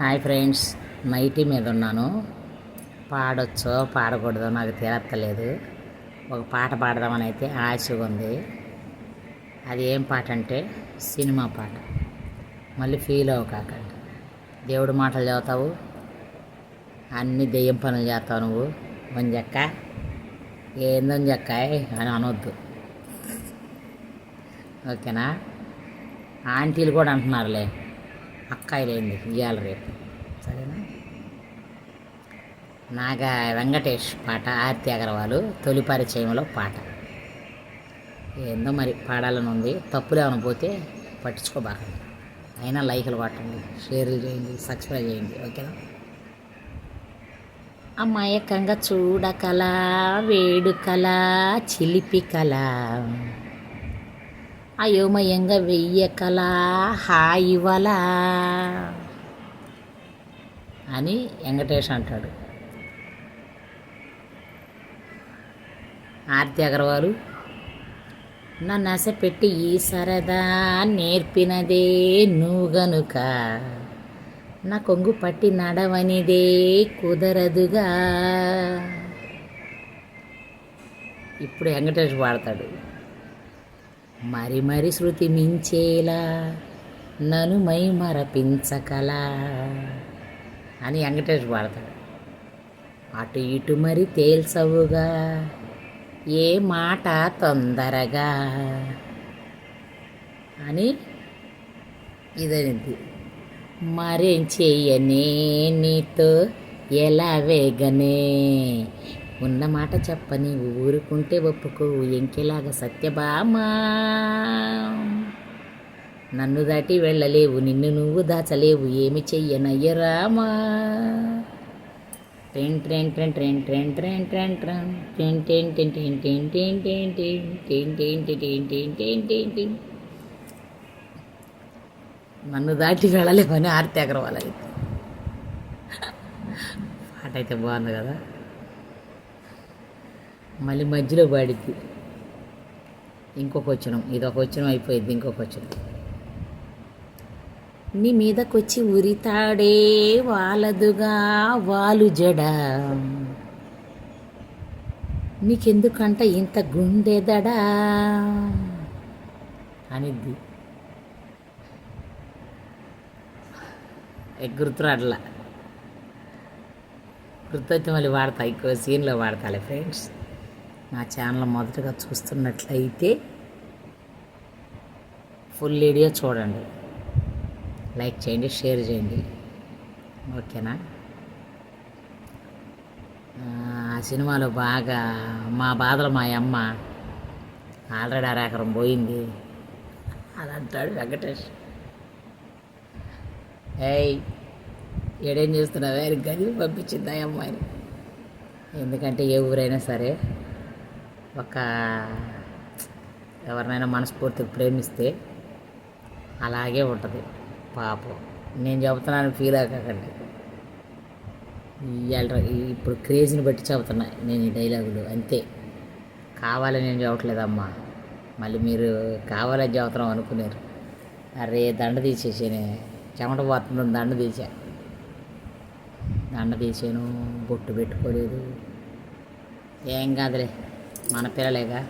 Hi friends nightie మీద ఉన్నాను. పాడొచ్చో పాడకూడదో నాకు తేలత్తలేదు. ఒక పాట పాడదామని అయితే ఆశగా ఉంది. అది ఏం పాట అంటే సినిమా పాట. మళ్ళీ ఫీల్ అవ్వకాకండి దేవుడు మాటలు చదువుతావు. అన్ని దెయ్యం పనులు చేస్తావు నువ్వు. మంజక్క ఏందని చెక్క అని అనొద్దు. ఓకేనా? ఆంటీలు కూడా అంటున్నారులే. అక్కాయిలేంది ఇవాళ రేపు. సరేనా? నాగా వెంకటేష్ పాట ఆర్తి అగర్వాలు తొలి పరిచయంలో పాట. ఏందో మరి పాడాలని ఉంది. తప్పులు ఏమైనా పోతే పట్టించుకోబాకండి అయినా లైకులు కొట్టండి షేర్లు చేయండి సబ్స్క్రైబ్ చేయండి ఓకేనా? అమాయకంగా చూడకలా వేడుకల చిలిపి కళ అయోమయంగా వెయ్యకలా హాయివల అని వెంకటేష్ అంటాడు. ఆర్తి అగర్వాలు నన్ను అస పెట్టి ఈ సరదా నేర్పినదే నువ్వు గనుక. నా కొంగు పట్టి నడవనిదే కుదరదుగా. ఇప్పుడు వెంకటేష్ పాడతాడు మరి మరి శృతి మించేలా నన్ను మై మరపించకలా అని వెంకటేష్ పాడతాడు. అటు ఇటు మరి తేల్చవుగా ఏ మాట తొందరగా అని ఇదనింది మరేం చెయ్యనే నీతో ఎలా వేగనే ఉన్నమాట చెప్పని ఊరుకుంటే ఒప్పుకో ఎంకెలాగా సత్యభామా నన్ను దాటి వెళ్ళలేవు నిన్ను నువ్వు దాచలేవు ఏమి చెయ్యనయ్య రామా ట్రెన్ ట్రెన్ ట్రెన్ ట్రెన్ ట్రెన్ ట్రెన్ ట్రెన్ ట్రెన్ టెన్ టెన్ టెన్ టెన్ టెన్ టెన్ టెన్ టెన్ టెన్ టెన్ టెన్ టెన్ టెన్ టెన్ టెన్ నన్ను దాటి వెళ్ళలేమని ఆర్తి అగర్వాల్ అయితే పాట అయితే బాగుంది కదా మళ్ళీ మధ్యలో పాడిద్ది. ఇంకొక వచ్చినం ఇది ఒక వచ్చినం అయిపోయింది ఇంకొక వచ్చినం నీ మీదకొచ్చి ఉరితాడే వాలదుగా వాలు జడ. నీకెందుకంట ఇంత గుండెదడా అనిద్ది. ఏ గుర్తురాట్లా? గుర్తొచ్చి మళ్ళీ వాడతా ఎక్కువ సీన్లో వాడతాలే ఫ్రెండ్స్ నా ఛానల్ మొదటగా చూస్తున్నట్లయితే ఫుల్ వీడియో చూడండి. లైక్ చేయండి షేర్ చేయండి. ఓకేనా? ఆ సినిమాలో బాగా మా బాధలు మా అమ్మ ఆల్రెడీ అరాకరం పోయింది. అని అంటాడు వెంకటేష్. ఏయ్ ఏడేం చేస్తున్నావే? అని గది పంపించింది అమ్మాయిని ఎందుకంటే ఏ ఊరైనా సరే ఒక ఎవరినైనా మనస్ఫూర్తిగా ప్రేమిస్తే అలాగే ఉంటుంది. పాపం. నేను చెబుతున్నాను ఫీల్ అవ్వకండి. ఇప్పుడు క్రేజ్ని బట్టి చెబుతున్నా నేను ఈ డైలాగులు అంతే. కావాలని నేను చెప్పట్లేదమ్మా మళ్ళీ మీరు కావాలని చెబుతున్నాం అనుకున్నారు. అరే దండ తీసేసాను. చెమట పోతుంది దండ తీసా. దండ తీసాను బొట్టు పెట్టుకోలేదు. ఏం కాదులే. మన పిల్లలేగా?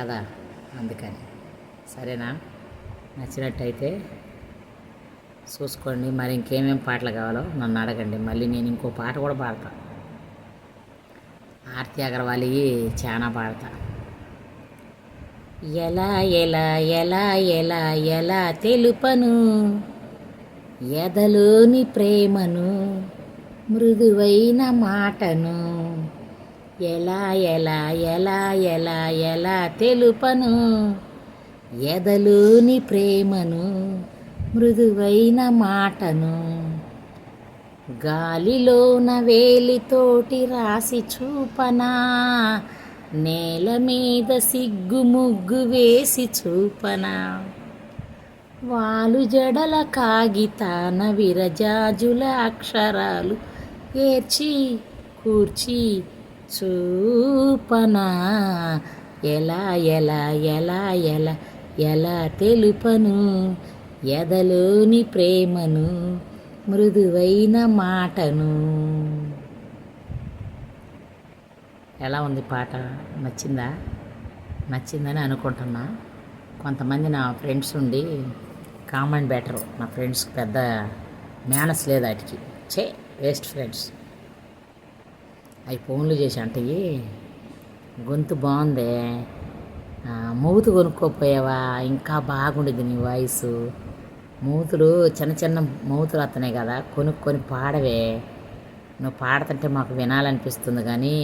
కదా? అందుకని. సరేనా? నచ్చినట్టయితే చూసుకోండి. మరి ఇంకేమేం పాటలు కావాలో నన్ను అడగండి. మళ్ళీ నేను ఇంకో పాట కూడా పాడతా. ఆర్తి అగర్వాలి చాలా పాడతా. ఎలా ఎలా ఎలా ఎలా ఎలా తెలుపను? ఎదలోని ప్రేమను మృదువైన మాటను? ఎలా ఎలా ఎలా ఎలా ఎలా తెలుపను? ఎదలోని ప్రేమను మృదువైన మాటను. గాలిలోన వేలితోటి రాసి చూపనా? నేల మీద సిగ్గు ముగ్గు వేసి చూపనా? వాలు జడల కాగితాన విరజాజుల అక్షరాలు ఏర్చి కూర్చి చూపనా? ఎలా ఎలా ఎలా ఎలా ఎలా తెలుపను? ఎదలోని ప్రేమను మృదువైన మాటను. ఎలా ఉంది పాట? నచ్చిందా? నచ్చిందని అనుకుంటున్నా. కొంతమంది నా ఫ్రెండ్స్ ఉండి కామన్ బెటరు. నా ఫ్రెండ్స్కి పెద్ద మేనస్ లేదు వాటికి. చే వేస్ట్ ఫ్రెండ్స్. అవి ఫోన్లు చేసి అంటే గొంతు బాగుందే? మూతు కొనుక్కోపోయావా ఇంకా బాగుండేది నీ వాయిస్. మూతులు చిన్న చిన్న మూతులు వస్తున్నాయి కదా? కొనుక్కొని పాడవే. నువ్వు పాడుతుంటే మాకు వినాలనిపిస్తుంది కానీ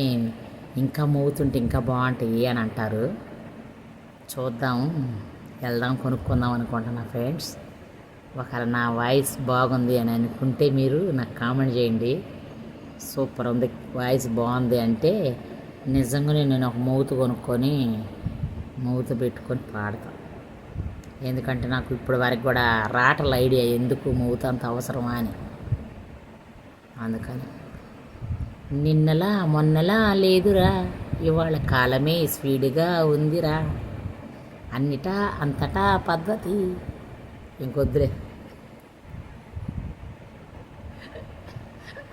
ఇంకా మూతుంటే ఇంకా బాగుంటాయి అని అంటారు. చూద్దాం. వెళ్దాం కొనుక్కుందాం అనుకుంటున్నా ఫ్రెండ్స్. ఒకవేళ నా వాయిస్ బాగుంది అని అనుకుంటే మీరు నాకు కామెంట్ చేయండి. సూపర్ ఉంది. వాయిస్ బాగుంది అంటే నిజంగానే నేను ఒక మూత కొనుక్కొని మూత పెట్టుకొని పాడతాను ఎందుకంటే నాకు ఇప్పటి వరకు కూడా రాటల ఐడియా ఎందుకు మూత అంత అవసరమా అని. అందుకని. నిన్నలా మొన్నలా లేదురా. ఇవాళ కాలమే స్పీడ్గా ఉందిరా. అన్నిటా అంతటా పద్ధతి. ఇంకొద్దులే.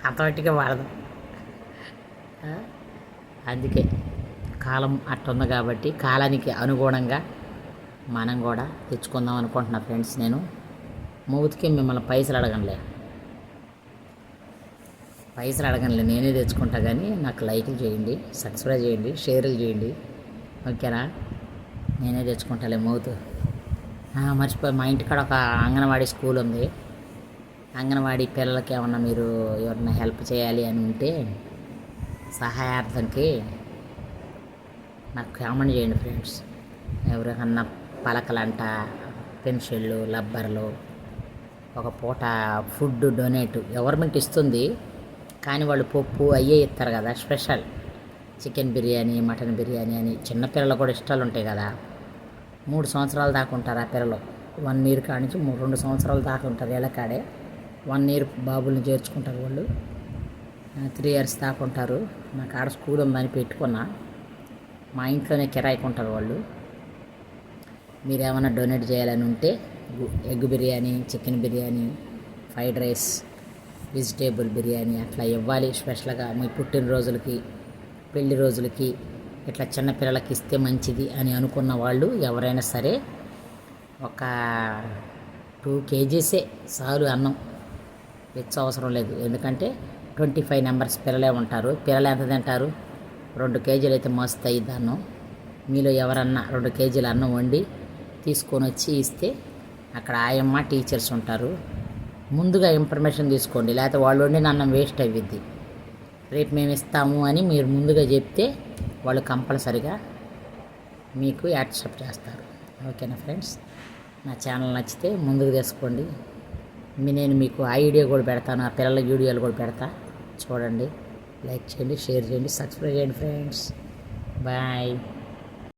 అంతమట్టిగా వాడదాం అందుకే కాలం అట్టుంది కాబట్టి కాలానికి అనుగుణంగా మనం కూడా తెచ్చుకుందాం అనుకుంటున్నా ఫ్రెండ్స్ నేను. మూతికి మిమ్మల్ని పైసలు అడగనులే. పైసలు అడగనులే నేనే తెచ్చుకుంటా కానీ నాకు లైక్లు చేయండి సబ్స్క్రైబ్ చేయండి షేర్లు చేయండి. ఓకేనా? నేనే తెచ్చుకుంటాలే మూతు. మర్చిపోయి మా ఇంటికాడ ఒక అంగన్వాడీ స్కూల్ ఉంది. అంగన్వాడీ పిల్లలకి ఏమన్నా మీరు ఎవరన్నా హెల్ప్ చేయాలి అని ఉంటే సహాయార్థంకి నాకు కామెంట్ చేయండి ఫ్రెండ్స్ ఎవరికన్నా పలకలంట పెన్సిళ్ళు లబ్బర్లు ఒక పూట ఫుడ్ డొనేట్ గవర్నమెంట్ ఇస్తుంది కానీ వాళ్ళు పప్పు అయ్యే ఇస్తారు కదా special chicken biryani mutton biryani అని చిన్నపిల్లలు కూడా ఇష్టాలు ఉంటాయి కదా. మూడు సంవత్సరాలు దాకా ఉంటారు ఆ పిల్లలు. వన్ ఇయర్ కాడ నుంచి మూడు రెండు సంవత్సరాల దాకా ఉంటారు ఎలకాడే వన్ ఇయర్ బాబుల్ని చేర్చుకుంటారు వాళ్ళు. త్రీ ఇయర్స్ దాకా ఉంటారు. నాకు ఆడ స్కూల్ ఉందని పెట్టుకున్నా. మా ఇంట్లోనే కిరాయికుంటారు వాళ్ళు. మీరు ఏమైనా డొనేట్ చేయాలని ఉంటే egg biryani chicken biryani fried rice vegetable biryani అట్లా ఇవ్వాలి స్పెషల్గా. మీ పుట్టినరోజులకి పెళ్ళి రోజులకి ఇట్లా చిన్నపిల్లలకి ఇస్తే మంచిది అని అనుకున్న వాళ్ళు ఎవరైనా సరే ఒక టూ కేజీసే చాలు అన్నం. తెచ్చ అవసరం లేదు. ఎందుకంటే ట్వంటీ ఫైవ్ నెంబర్స్ పిల్లలే ఉంటారు. పిల్లలు ఎంత తింటారు? రెండు కేజీలు అయితే మోస్తాయి దాన్ని మీలో ఎవరన్నా రెండు కేజీల అన్నం వండి తీసుకొని వచ్చి ఇస్తే అక్కడ ఆయమ్మ టీచర్స్ ఉంటారు. ముందుగా ఇన్ఫర్మేషన్ తీసుకోండి. లేకపోతే వాళ్ళు వండిన అన్నం వేస్ట్ అయ్యిద్ది రేపు మేము ఇస్తాము అని మీరు ముందుగా చెప్తే వాళ్ళు కంపల్సరిగా మీకు యాక్సెప్ట్ చేస్తారు. ఓకేనా ఫ్రెండ్స్? నా ఛానల్ నచ్చితే ముందుకు తీసుకోండి నేను మీకు ఆ వీడియో కూడా పెడతాను ఆ పిల్లల వీడియోలు కూడా పెడతా. చూడండి లైక్ చేయండి షేర్ చేయండి సబ్స్క్రైబ్ చేయండి ఫ్రెండ్స్. బాయ్.